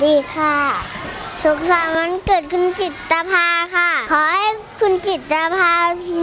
วัสดีค่ะ สุขสันต์วันเกิดคุณจิตตภาค่ะ ขอให้คุณจิตตภา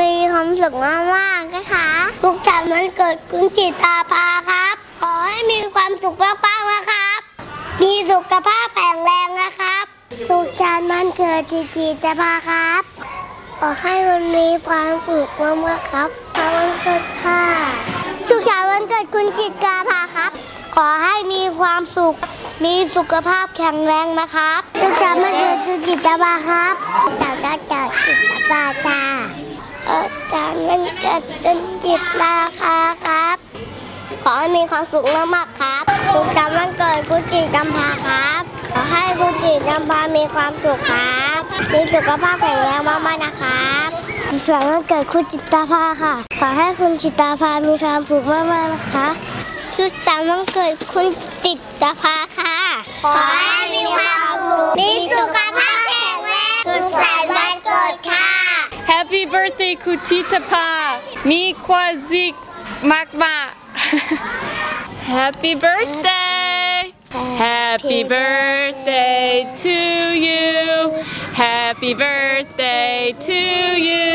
มีความสุขมากๆนะคะ สุขสันต์วันเกิดคุณจิตตภาครับ ขอให้มีความสุขมากๆนะครับ มีสุขภาพแข็งแรงนะครับ สุขสันต์วันเกิดจิตจิตภาครับ ขอให้มันมีความสุขมากๆครับขอวันเกิดค่ะ สุขสันต์วันเกิดคุณจิตตภาครับ ขอให้มีความสุข มีสุขภาพแข็งแรงนะครับสุขสันต์วันเกิดคุณจิตภาครับจากวันเกิดจิตภาจ้าเออจากวันเกิดคุณจิตภาครับ ขอให้มีความสุขมากๆครับสุขสันต์วันเกิดคุณจิตกำพาครับ ขอให้คุณจิตกำพามีความสุขครับ มีสุขภาพแข็งแรงมากๆนะครับสุขสันต์วันเกิดคุณจิตภาค่ะ ขอให้คุณจิตภามีความสุขมากๆนะคะ สุขสันต์วันเกิดคุณจิตภาค่ะ ขอให้มีความสุขมีสุขภาพแข็งแรงสุขสันต์วันเกิดค่ะ Happy birthday Kutitapa Mi Kwazik Magma Happy birthday Happy birthday to you Happy birthday to you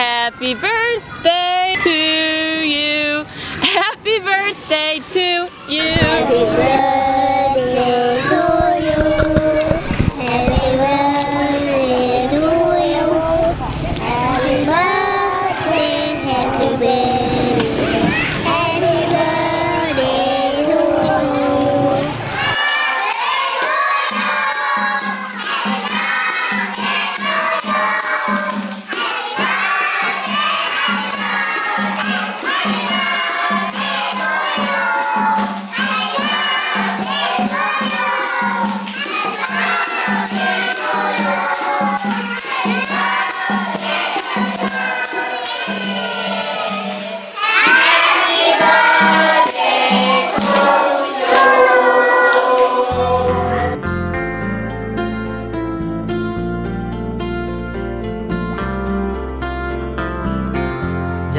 Happy birthday birthday to you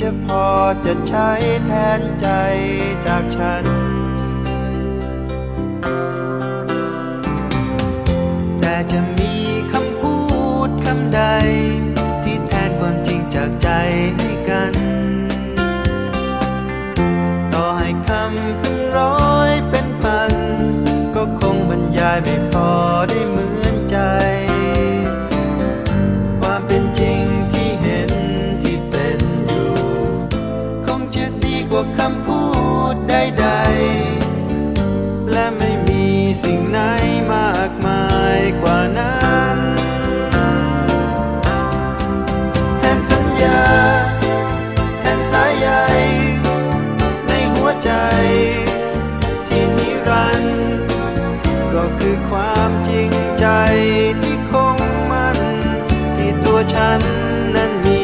จะพอจะใช้แทนใจจากฉัน แต่จะมีำพูดใดๆ และไม่มีสิ่งไหนมากมายกว่านั้นแทนสัญญา แทนสายใยในหัวใจ ที่นิรันดร์ก็คือความจริงใจที่คงมันที่ตัวฉันนั้นมี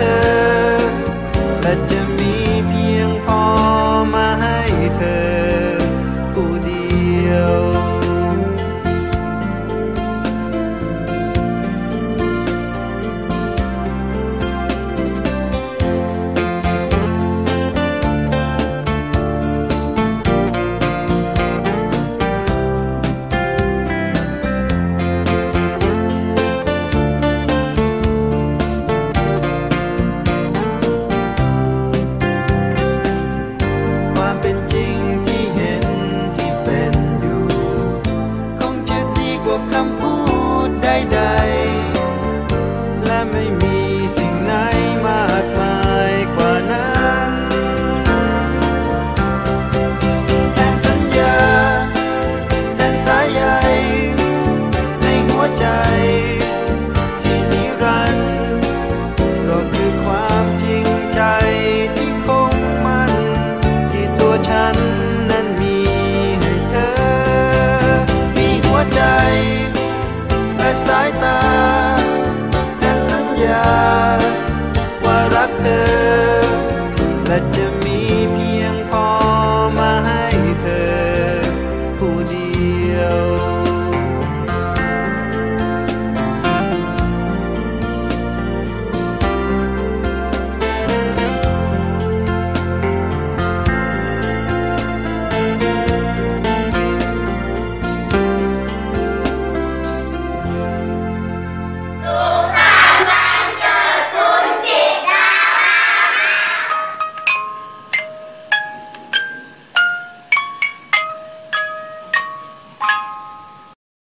Let la ่าคำพูดใดๆ และไม่มีสิ่งไหนมากมายกว่านั้นแทนสัญญาแทนสายใยในหัวใจ ที่นิรันดร์ก็คือความจริงใจที่คงมั่นที่ตัวฉัน